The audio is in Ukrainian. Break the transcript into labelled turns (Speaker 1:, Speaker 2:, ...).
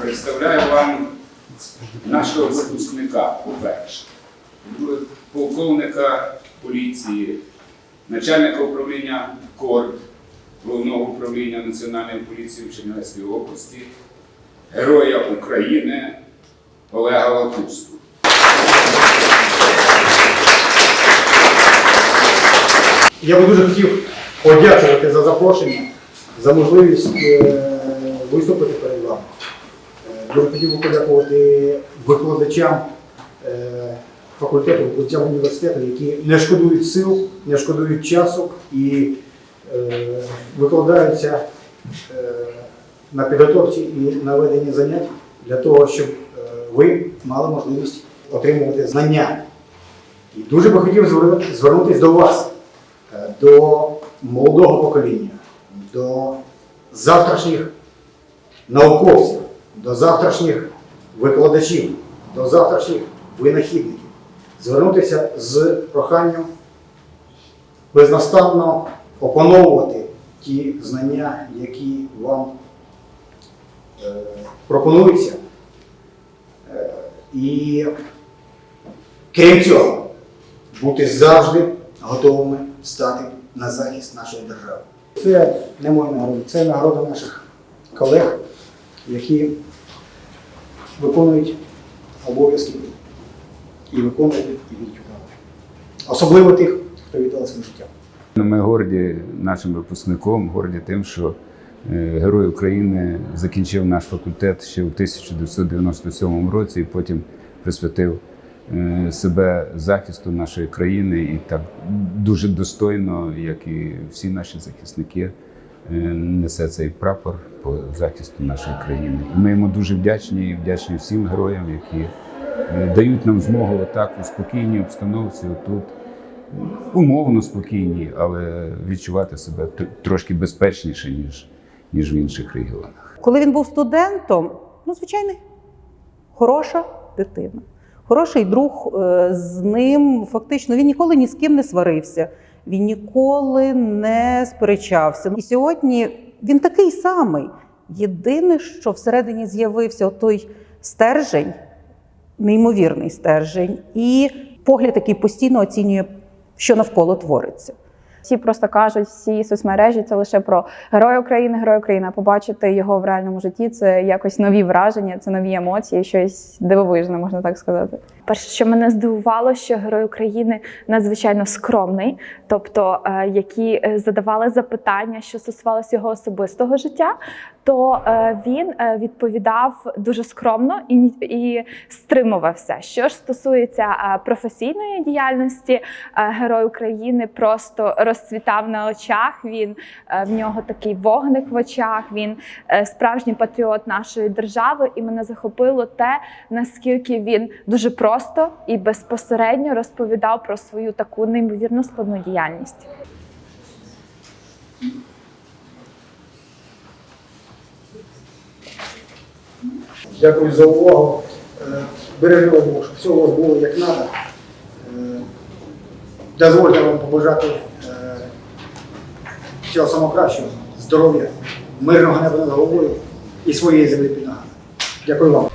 Speaker 1: представляю вам нашого випускника, по-перше, полковника поліції, начальника управління КОРД Головного управління Національної поліції в Чернівецькій області, Героя України Олега Лакусту.
Speaker 2: Я би дуже хотів подякувати за запрошення, за можливість е, виступити перед вами. Дуже хотів би подякувати викладачам е, факультету, викладачам університету, які не шкодують сил, не шкодують часу і е, викладаються е, на підготовці і на веденні занять для того, щоб ви мали можливість отримувати знання. І дуже би хотів звернутися до вас до молодого покоління, до завтрашніх науковців, до завтрашніх викладачів, до завтрашніх винахідників. Звернутися з проханням безнастанно опановувати ті знання, які вам е, пропонуються. Е, і крім цього, бути завжди готовими стати на захист нашої держави. Це не моя нагорода, це нагорода наших колег, які виконують обов'язки і виконують і будуть виконувати. Особливо тих, хто віддав своє життя.
Speaker 1: Ми горді нашим випускником, горді тим, що е, Герой України закінчив наш факультет ще в 1997 році і потім присвятив е, себе захисту нашої країни і так дуже достойно, як і всі наші захисники, несе цей прапор по захисту нашої країни. Ми йому дуже вдячні і вдячні всім героям, які е, дають нам змогу отак у спокійній обстановці тут умовно спокійні, але відчувати себе трошки безпечніше, ніж, ніж в інших регіонах.
Speaker 3: Коли він був студентом, ну, звичайно, хороша дитина, хороший друг е, з ним. Фактично, він ніколи ні з ким не сварився, він ніколи не сперечався. І сьогодні він такий самий. Єдине, що всередині з'явився той стержень, неймовірний стержень, і погляд, який постійно оцінює, що навколо твориться.
Speaker 4: Всі просто кажуть, всі соцмережі це лише про героя України, героя України. А побачити його в реальному житті це якось нові враження, це нові емоції, щось дивовижне, можна так сказати.
Speaker 5: Перше, що мене здивувало, що герой України надзвичайно скромний, тобто е, які е, задавали запитання, що стосувалося його особистого життя, то е, він е, відповідав дуже скромно і, і стримувався. Що ж стосується е, професійної діяльності, герой України просто розцвітав на очах. Він в нього такий вогник в очах. Він справжній патріот нашої держави, і мене захопило те, наскільки він дуже просто і безпосередньо розповідав про свою таку неймовірно складну діяльність.
Speaker 2: Дякую за увагу. Бережемо Бережливо Бог, щоб все у вас було як треба. Дозвольте вам побажати е, всього самого кращого, здоров'я, мирного неба над головою і своєї землі під ногами. Дякую вам.